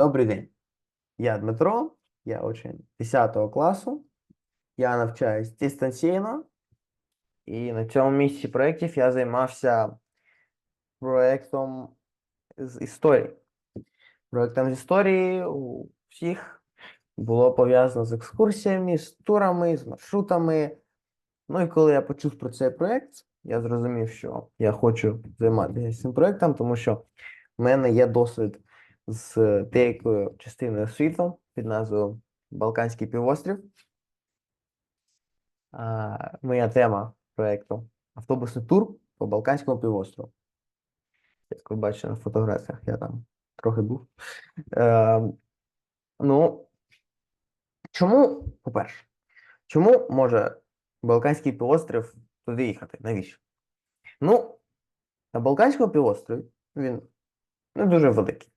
Добрий день. Я Дмитро, я учень 10 класу. Я навчаюсь дистанційно. І на цьому місці проєктів я займався проєктом з історії. Проєктом з історії у всіх було пов'язано з екскурсіями, з турами, з маршрутами. Ну і коли я почув про цей проєкт, я зрозумів, що я хочу займатися цим проєктом, тому що в мене є досвід з деякою частиною світу під назвою Балканський півострів. А, моя тема проєкту автобусний тур по Балканському півострову. Як ви бачите на фотографіях, я там трохи був. Е, ну, чому, по-перше, чому може Балканський півострів туди їхати? Навіщо? Ну, на Балканському півострові він не дуже великий.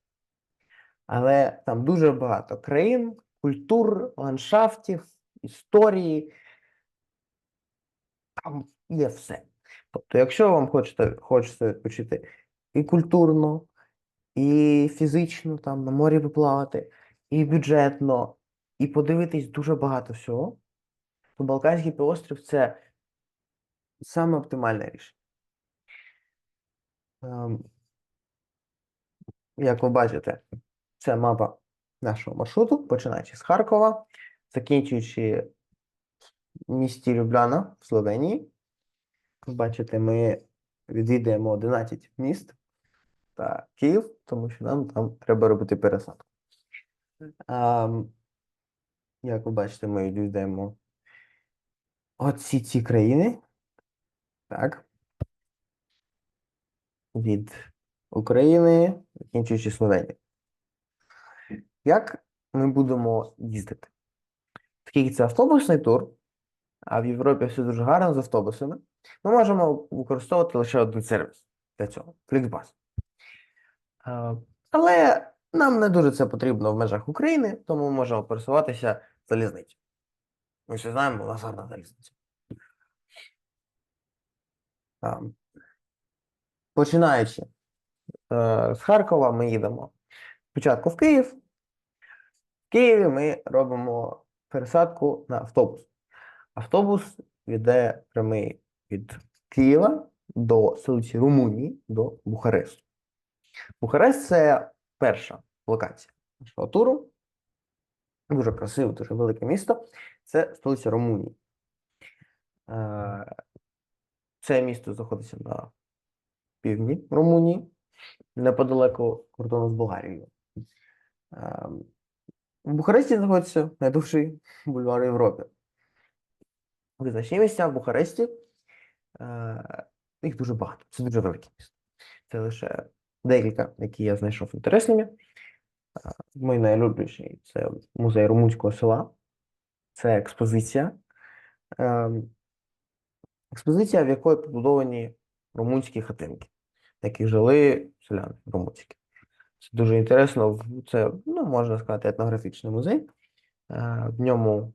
Але там дуже багато країн, культур, ландшафтів, історії. Там є все. Тобто, якщо вам хочете, хочеться відпочити і культурно, і фізично, там на морі поплавати, і бюджетно, і подивитись дуже багато всього, то Балканський півострів це саме оптимальне рішення. Ем, Як ви бачите, це мапа нашого маршруту, починаючи з Харкова, закінчуючи в місті Любляна в Словенії. Бачите, ми відвідаємо 11 міст та Київ, тому що нам там треба робити пересадку. А, як ви бачите, ми відвідаємо оці ці країни. Так. Від України, закінчуючи Словенію. Як ми будемо їздити? Такий це автобусний тур, а в Європі все дуже гарно з автобусами. Ми можемо використовувати лише один сервіс для цього. Е, Але нам не дуже це потрібно в межах України, тому ми можемо пересуватися залізницею. Ми всі знаємо, у нас гарна залізниця. Починаючи е, з Харкова, ми їдемо спочатку в Київ. Києві ми робимо пересадку на автобус. Автобус йде прямий від Києва до столиці Румунії, до Бухаресту. Бухарест це перша локація нашого туру. Дуже красиве, дуже велике місто. Це столиця Румунії. Е, Це місто знаходиться на півдні Румунії, неподалеку кордону з Болгарією. Е, В Бухаресті знаходиться найдовший бульвар Європи. Визначні місця в Бухаресті. е, Їх дуже багато. Це дуже велике місто. Це лише декілька, які я знайшов інтересними. Е, Мій найлюбленіший це музей румунського села. Це експозиція. Ем, Експозиція, в якої побудовані румунські хатинки, в яких жили селяни румунські. Це дуже інтересно. Це, ну, можна сказати, етнографічний музей. Е, В ньому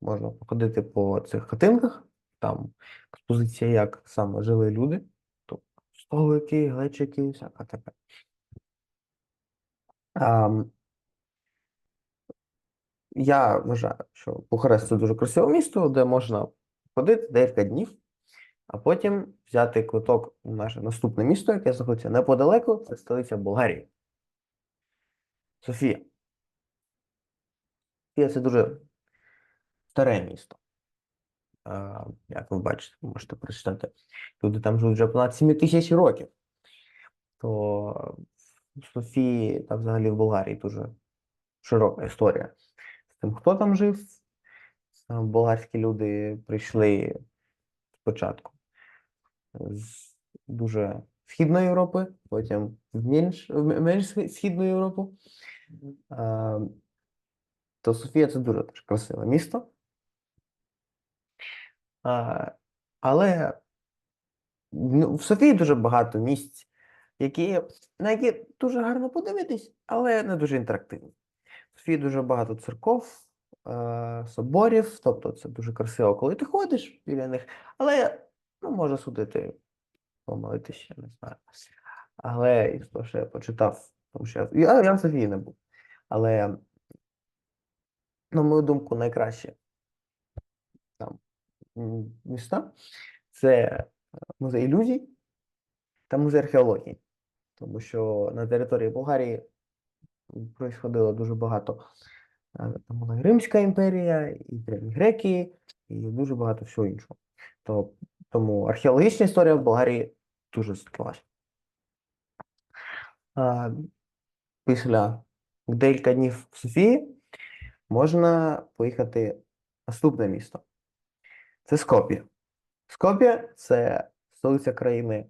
можна походити по цих хатинках. Там експозиція, як саме жили люди. Тобто столики, глечики, всяка таке. Ам, Я вважаю, що Бухарест це дуже красиве місто, де можна ходити декілька днів, а потім взяти квиток у наше наступне місто, яке знаходиться неподалеку, це столиця Болгарії. Софія. Софія це дуже старе місто. Як ви бачите, можете прочитати. Люди там живуть вже понад 7 тисяч років. То в Софії та взагалі в Болгарії дуже широка історія з тим, хто там жив. Болгарські люди прийшли спочатку з дуже Східної Європи, потім в менш, в менш Східну Європу. А, То Софія це дуже теж красиве місто. Але ну, в Софії дуже багато місць, які, на які дуже гарно подивитись, але не дуже інтерактивні. В Софії дуже багато церков, е, соборів, тобто це дуже красиво, коли ти ходиш біля них, але ну, може судити, помолитися, не знаю. Але того, що я почитав, тому що я, я, я в Софії не був. Але, на мою думку, найкраще там міста це музей ілюзій та музей археології. Тому що на території Болгарії происходило дуже багато. е, Там була Римська імперія, і древні греки, і дуже багато всього іншого. То, тому археологічна історія в Болгарії дуже класна. Після декілька днів в Софії можна поїхати в наступне місто. Це Скоп'є. Скоп'є це столиця країни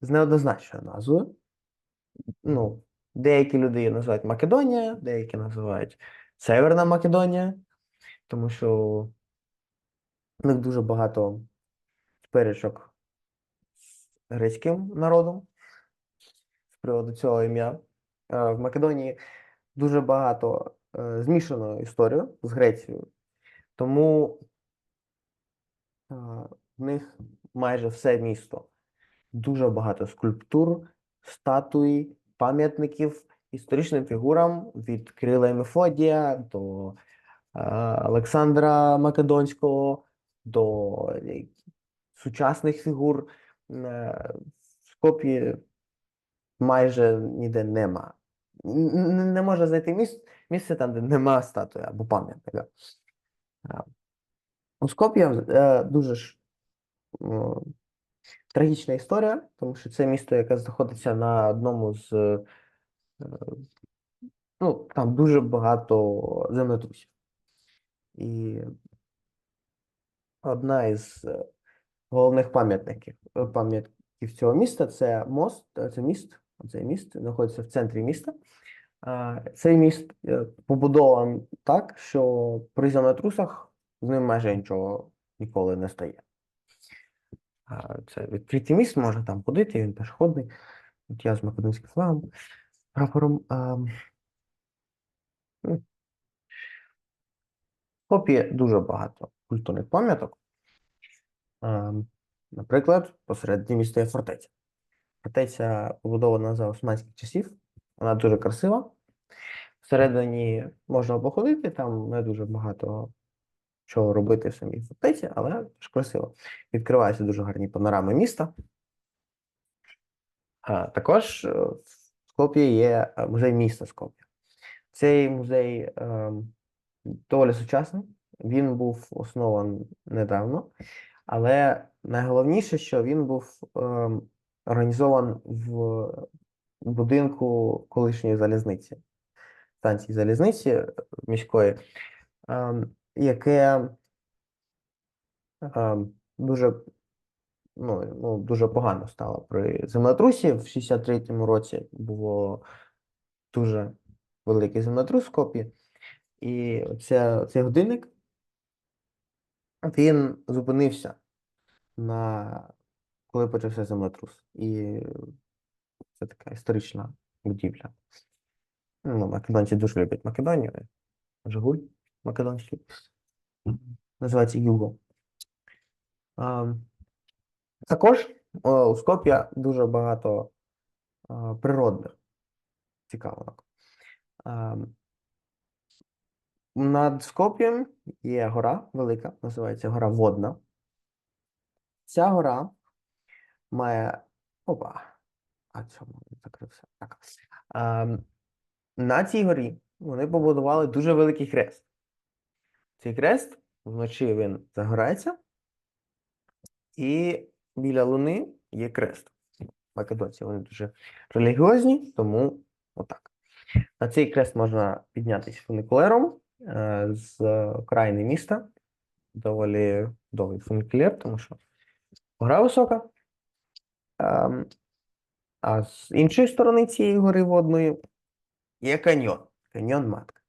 з неоднозначною назвою. Ну, деякі люди її називають Македонія, деякі називають Северна Македонія, тому що в них дуже багато сперечок з грецьким народом з приводу цього ім'я. Е, В Македонії дуже багато е, змішано історію з Грецією, тому е, в них майже все місто дуже багато скульптур, статуй, пам'ятників історичним фігурам від Кирила і Мефодія до Олександра Македонського, до сучасних фігур. В Скоп'ї майже ніде нема. Не можна знайти місце, місце там, де нема статуї або пам'ятника. У Скоп'є е, дуже ж трагічна історія, тому що це місто, яке знаходиться на одному з. е, Ну, там дуже багато землетрусів. І одна із е, головних пам'ятників пам'ятків цього міста це мост, це міст, цей міст знаходиться в центрі міста. Цей міст е, побудований так, що при землетрусах з ним майже нічого ніколи не стає. Це відкритий міст, можна там ходити, він пішохідний. От я з македонським флагом, прапором. Ну, В Скоп'є дуже багато культурних пам'яток. Наприклад, посередині міста є фортеця. Фортеця побудована за османських часів, вона дуже красива. Всередині можна походити, там не дуже багато чого робити в самій фортеці, але ж красиво. Відкриваються дуже гарні панорами міста. А, також е, в Скоп'є є е, музей міста Скоп'є. Цей музей ем, доволі сучасний. Він був оснований недавно, але найголовніше, що він був ем, організований в будинку колишньої залізниці, станції залізниці е, міської, ем, яке ем, дуже, ну, ну, дуже погано стало при землетрусі. В 63-му році було дуже великий землетрус в Скоп'ї. І оця, цей годинник він зупинився на коли почався землетрус. І це така історична будівля. Ну, македонці дуже люблять Македонію. Жигуль македонський. Називається Юго. А, також у Скоп'я дуже багато а, природних цікавинок. А, над Скоп'єм є гора велика, називається гора Водна. Ця гора має. Опа. А чому не закрився? Так. А, на цій горі вони побудували дуже великий хрест. Цей хрест вночі він загорається, і біля луни є крест. Македонці вони дуже релігіозні, тому отак. На цей крест можна піднятися фуникулером е, з окраїни міста. Доволі довгий фуникулер, тому що гора висока. Ем, а з іншої сторони цієї гори водної є каньйон. Каньйон Матка.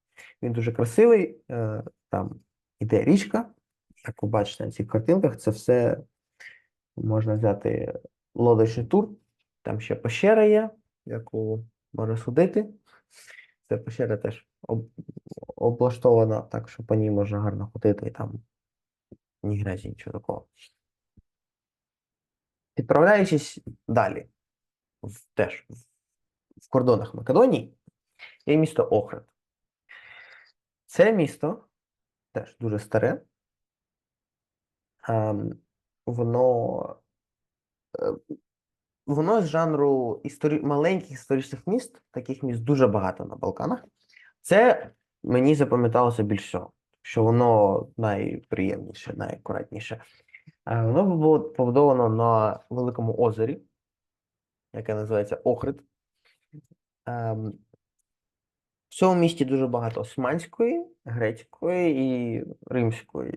Він дуже красивий. е, Там іде річка. Як ви бачите на цих картинках, це все можна взяти лодочний тур. Там ще пещера є, яку можна судити. Ця пещера теж облаштована так, що по ній можна гарно ходити і там ні грязі, нічого такого. Відправляючись далі, в, теж в- кордонах Македонії, є місто Охрид. Це місто теж дуже старе. Ем, воно, е, воно з жанру історі... маленьких історичних міст, таких міст дуже багато на Балканах. Це мені запам'яталося більш всього, що воно найприємніше, найакуратніше. Е, Воно було побудовано на великому озері, яке називається Охрид. Ем, В цьому місті дуже багато османської, грецької і римської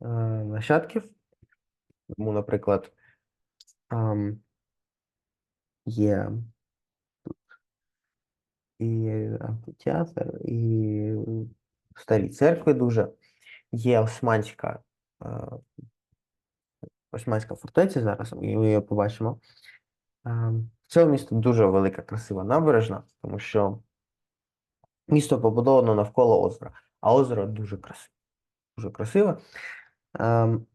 е, нащадків. Тому, наприклад, ем, є тут і амфітеатр, і старі церкви дуже. Є османська, е, османська фортеця зараз, і ми її побачимо. В цьому місті дуже велика, красива набережна, тому що місто побудовано навколо озера, а озеро дуже красиве. Дуже красиве. Ем,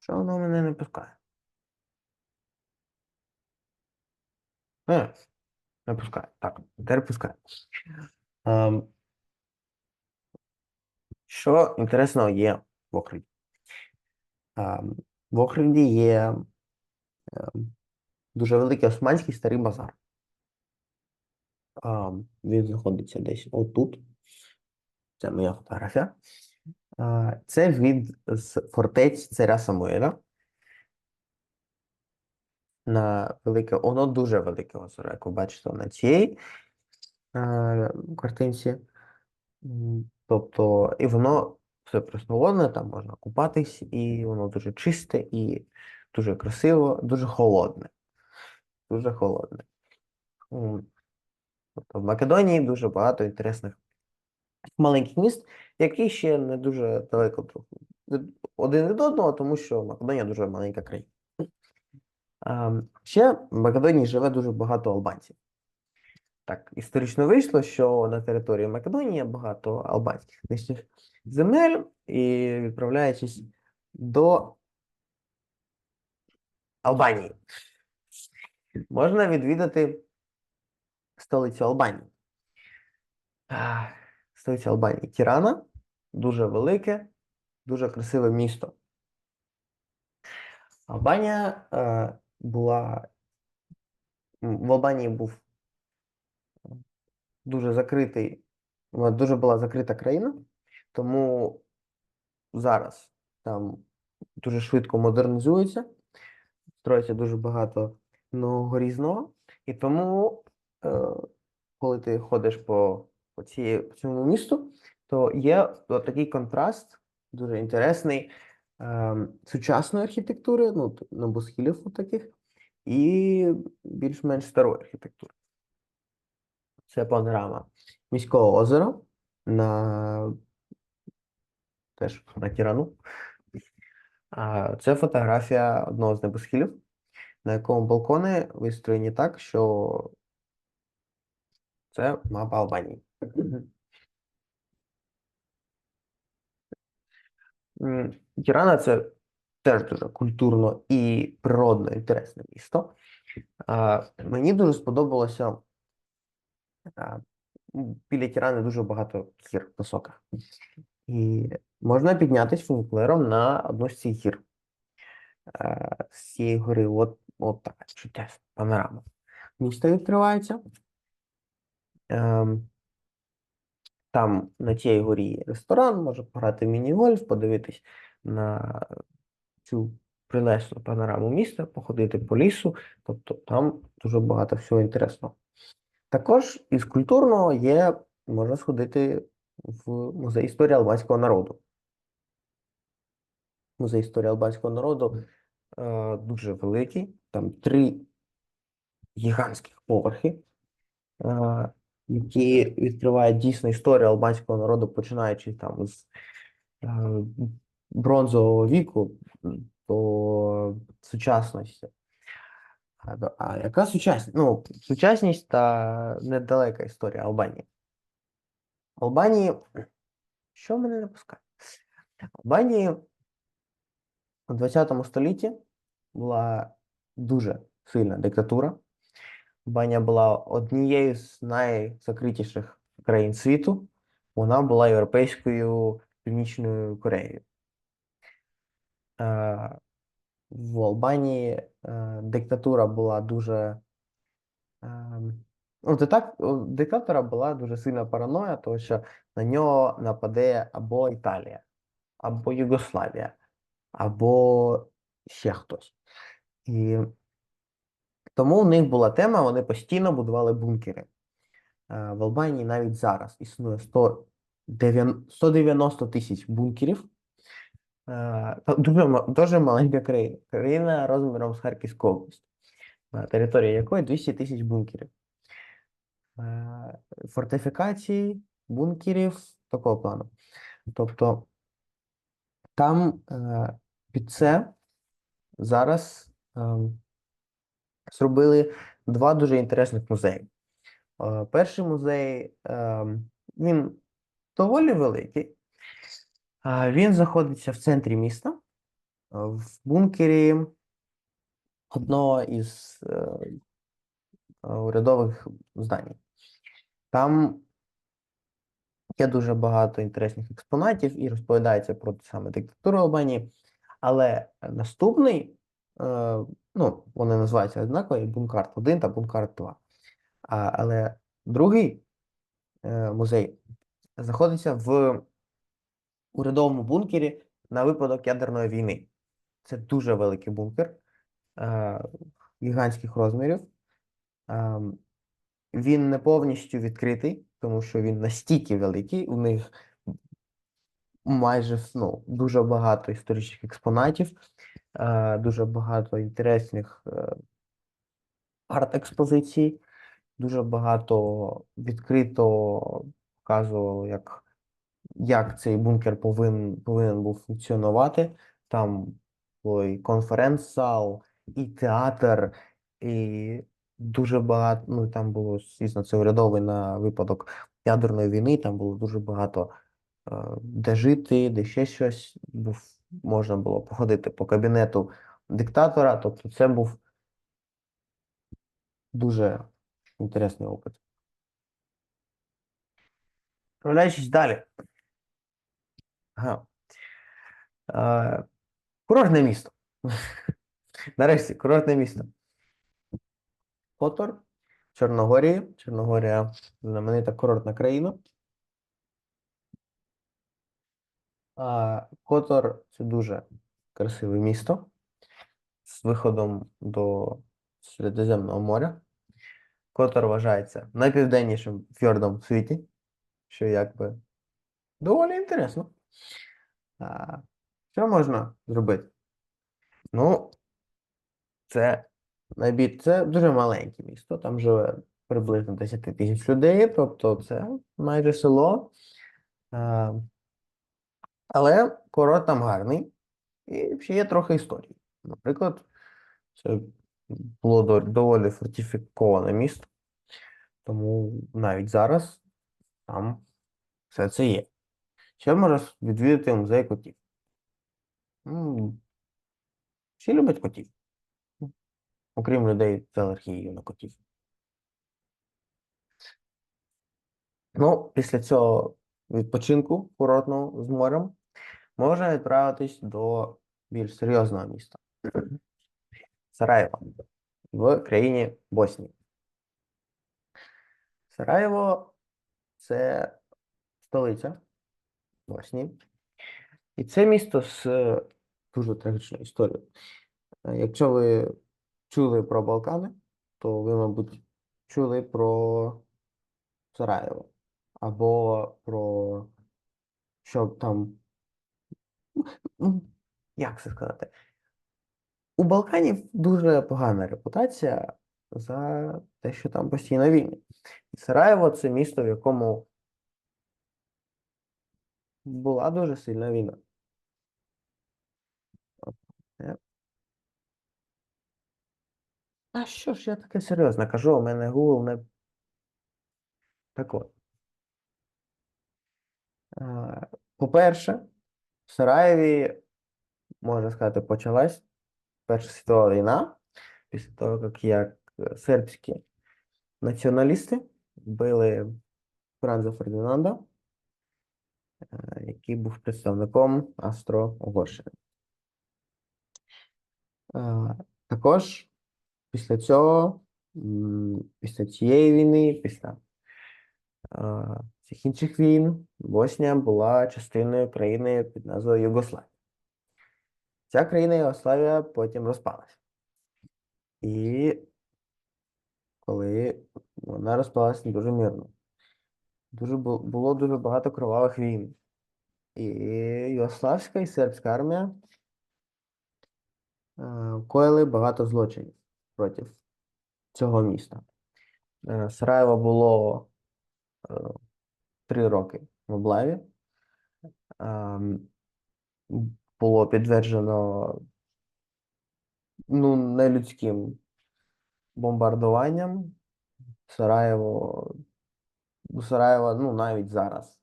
Що воно мене не пускає? Е, не пускає. Так, тепер пускає. Ем, Що інтересного є в Охриді? В Охриді є ем, дуже великий османський старий базар. Він знаходиться десь отут. Це моя фотографія. Е, Це від фортець царя Самуеля. На велике, воно дуже велике озеро, як ви бачите на цій е, картинці. Тобто, і воно все пресноводне, там можна купатись, і воно дуже чисте і дуже красиво, дуже холодне. Дуже холодне. Тобто в Македонії дуже багато інтересних маленьких міст, які ще не дуже далеко один від одного, тому що Македонія дуже маленька країна. Ем, Ще в Македонії живе дуже багато албанців. Так, історично вийшло, що на території Македонії багато албанських етнічних земель, і відправляючись до Албанії, можна відвідати столицю Албанії. Столиця Албанії Тірана, дуже велике, дуже красиве місто. Албанія е, була. В Албанії був дуже закритий, вона дуже була закрита країна, тому зараз там дуже швидко модернізується, строїться дуже багато нового різного. І тому, е, коли ти ходиш по, по, ці, по цьому місту, то є такий контраст, дуже інтересний е, сучасної архітектури, ну, т- таких, і більш-менш старої архітектури. Це панорама міського озера на теж на Тірану. Це фотографія одного з небосхилів, на якому балкони вистроєні так, що це мапа Албанії. Тірана це теж дуже культурно і природно інтересне місто. Мені дуже сподобалося. А, Біля Тірани дуже багато гір високих. І можна піднятися фуникулером на одну з цих гір. Е, З цієї гори, от, от така чудесна панорама. Місто відкривається. Ем, Там на тій горі ресторан, може пограти міні-гольф, подивитись на цю прилесну панораму міста, походити по лісу. Тобто там дуже багато всього інтересного. Також із культурного є, можна сходити в музей історії албанського народу. Музей історії албанського народу е, дуже великий, там три гігантських поверхи, е, які відкривають дійсно історію албанського народу, починаючи там з е, бронзового віку до сучасності. А, яка сучасність? Ну, сучасність та недалека історія Албанії. Албанії, що мене не пускає? Албанії у 20 столітті була дуже сильна диктатура. Баня була однією з найзакритіших країн світу. Вона була європейською Північною Кореєю. В Албанії е, диктатура була дуже. е, Ну, це так, у диктатора була дуже сильна параноя, тому що на нього нападе або Італія, або Югославія, або ще хтось. І тому в них була тема, вони постійно будували бункери. Е, В Албанії навіть зараз існує 190 190 тисяч бункерів. Е, Дуже, дуже маленька країна. Країна розміром з Харківську область, на території якої 200 тисяч бункерів. Е, Фортифікації, бункерів такого плану. Тобто там е, під це зараз зробили два дуже інтересних музеї. Перший музей, він доволі великий. Він знаходиться в центрі міста, е, в бункері одного із е, урядових здань. Там є дуже багато інтересних експонатів і розповідається про саме диктатуру Албанії. Але наступний, е, ну, вони називаються однаково, Бункарт 1 та Бункарт 2. Але другий музей знаходиться в урядовому бункері на випадок ядерної війни. Це дуже великий бункер е, гігантських розмірів. Е, він не повністю відкритий, тому що він настільки великий. У них майже ну, дуже багато історичних експонатів, е, дуже багато інтересних е, арт-експозицій, дуже багато відкрито показувало, як, як цей бункер повинен, повинен був функціонувати. Там і конференц-зал, і театр, і дуже багато. Ну, там було, звісно, це урядовий на випадок ядерної війни, там було дуже багато е, де жити, де ще щось. Був, можна було походити по кабінету диктатора. Тобто, це був дуже інтересний опит. Відправляючись далі. Ага. Е, курортне місто. Нарешті, курортне місто. Котор, Чорногорії. Чорногорія знаменита курортна країна. Котор це дуже красиве місто з виходом до Середземного моря. Котор вважається найпівденнішим фьордом в світі, що якби доволі інтересно. Що можна зробити? Ну, це найбіль... це дуже маленьке місто, там живе приблизно 10 тисяч людей, тобто це майже село. Але курорт там гарний і ще є трохи історії. Наприклад, це було доволі фортифіковане місто, тому навіть зараз там все це є. Ще можна відвідати музей котів. М, Всі люблять котів. Окрім людей з алергією на котів. Ну, після цього відпочинку курортного з морем можна відправитись до більш серйозного міста Сараєва в країні Боснії. Сараєво це столиця Боснії. І це місто з дуже трагічною історією. Якщо ви чули про Балкани, то ви, мабуть, чули про Сараєво або про що там. Як це сказати? У Балканів дуже погана репутація за те, що там постійно війни. Сараєво це місто, в якому була дуже сильна війна. А що ж я таке серйозно кажу, у мене Google не. Так от. По-перше, в Сараєві, можна сказати, почалась Перша світова війна, після того, як, е, сербські націоналісти вбили Франза Фердинанда, який був представником Австро-Угорщини. Е, Також після цього, після цієї війни, після е, цих інших війн, Боснія була частиною країни під назвою Югославія. Ця країна Югославія потім розпалася. І коли вона розпалася дуже мирно. Дуже було дуже багато кровавих війн. І Югославська і сербська армія е, коїли багато злочинів проти цього міста. Е, Сараєво було е, три роки в облаві. Було підтверджено ну, нелюдським бомбардуванням. Сараєво, у Сараєва, ну, навіть зараз,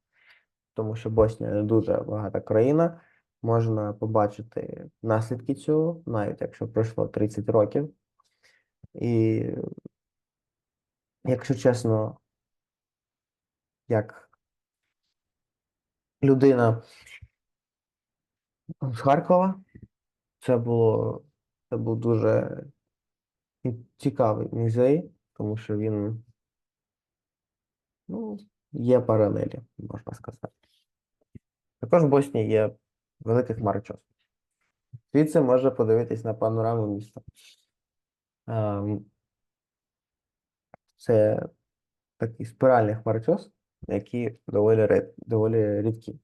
тому що Боснія не дуже багата країна, можна побачити наслідки цього, навіть якщо пройшло 30 років. І, якщо чесно, як людина з Харкова, це було, це був дуже цікавий музей, тому що він, ну, є паралелі, можна сказати. Також в Боснії є великий хмарочос. Звідси можна подивитись на панораму міста. Ем, Це такий спіральний хмарочос, які доволі, рид- доволі рідкі.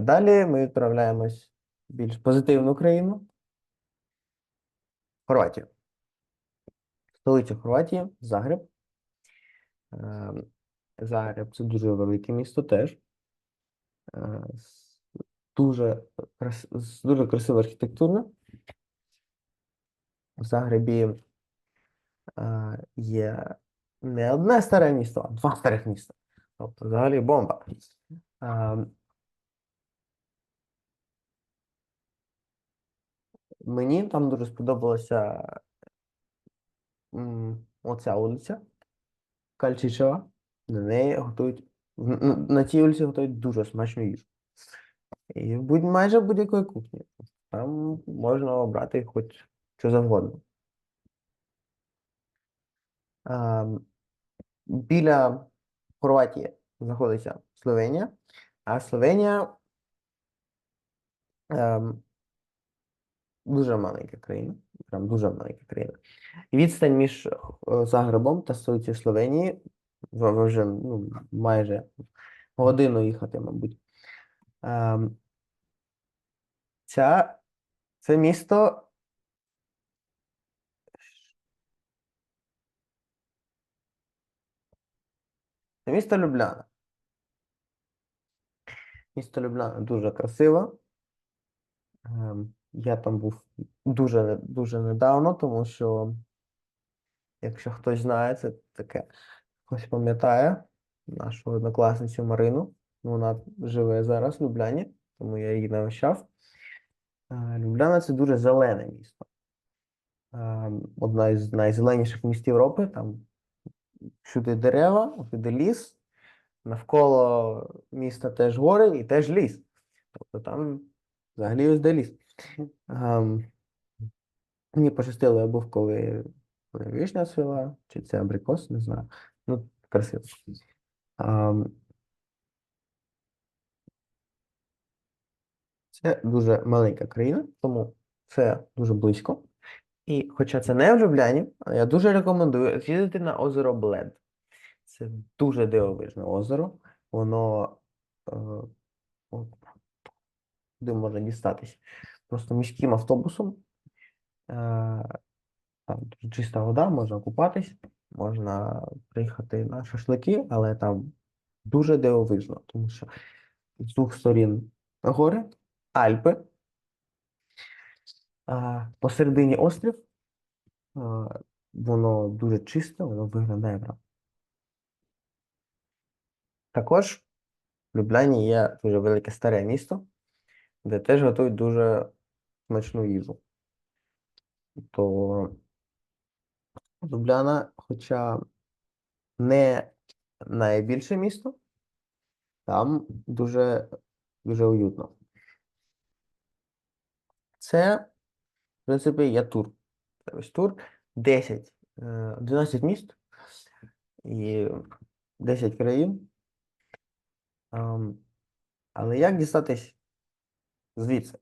Далі ми відправляємось в більш позитивну країну. Хорватію. Столиця Хорватії Загреб. Ем, Загреб це дуже велике місто теж. Е, Дуже, дуже красива архітектура. В Загребі е, є не одне старе місто, а два старих міста. Тобто, взагалі бомба. Мені там дуже сподобалася оця вулиця Кальчичева. На неї готують на цій вулиці готують дуже смачну їжу. І будь майже будь-якої кухні. Там можна обрати хоч що завгодно. А, біля Хорватії знаходиться Словенія, а Словенія ем, дуже маленька країна, прям дуже маленька країна. Відстань між е, Загребом та столицею Словенії вже ну, майже годину їхати, мабуть. Ем, ця, це місто це місто Любляна. Місто Любляна дуже красиве. Ем, Я там був дуже, дуже недавно, тому що, якщо хтось знає, це таке, хтось пам'ятає нашу однокласницю Марину. Вона живе зараз в Любляні, тому я її навчав. Е, Любляна це дуже зелене місто. Ем, Одна із найзеленіших міст Європи. Там всюди дерева, всюди ліс. Навколо міста теж гори і теж ліс. Тобто там взагалі ось де ліс. Ем, Мені пощастило, я був, коли, вишня цвіла, чи це абрикос, не знаю. Ну, красиво. Ем, Це дуже маленька країна, тому це дуже близько. І хоча це не в Любляні, я дуже рекомендую з'їздити на озеро Блед. Це дуже дивовижне озеро. Воно е, от, куди можна дістатись. Просто міським автобусом. Е, там чиста вода, можна купатись, можна приїхати на шашлики, але там дуже дивовижно, тому що з двох сторін гори, Альпи, посередині острів. Воно дуже чисте, воно виглядає прям. Також в Любляні є дуже велике старе місто, де теж готують дуже смачну їжу. То Любляна, хоча не найбільше місто, там дуже, дуже уютно. Це, в принципі, є тур. Ось тур 10, е, 11 міст і 10 країн. Але як дістатись звідси?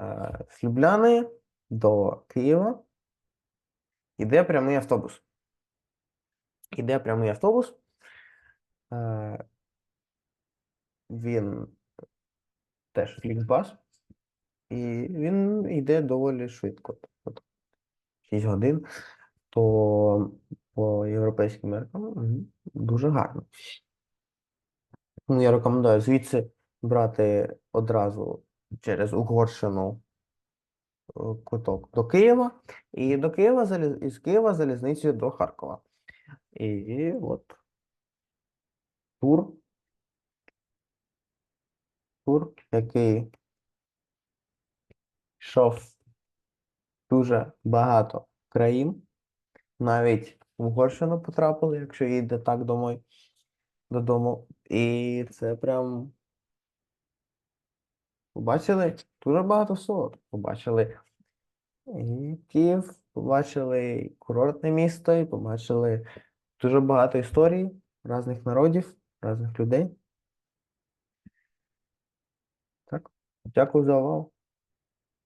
Е, З Любляни до Києва йде прямий автобус. Іде прямий автобус. Е, Він теж Фліксбас. І він йде доволі швидко. Тобто 6 годин, то по європейським меркам дуже гарно. Ну, я рекомендую звідси брати одразу через Угорщину е, квиток до Києва, і до Києва із Києва залізницею до Харкова. І от тур, тур, який йшов дуже багато країн, навіть в Угорщину потрапили, якщо їде так домой, додому. І це прям побачили дуже багато всього. Побачили Київ, побачили курортне місто, і побачили дуже багато історій різних народів, різних людей. Так, дякую за увагу.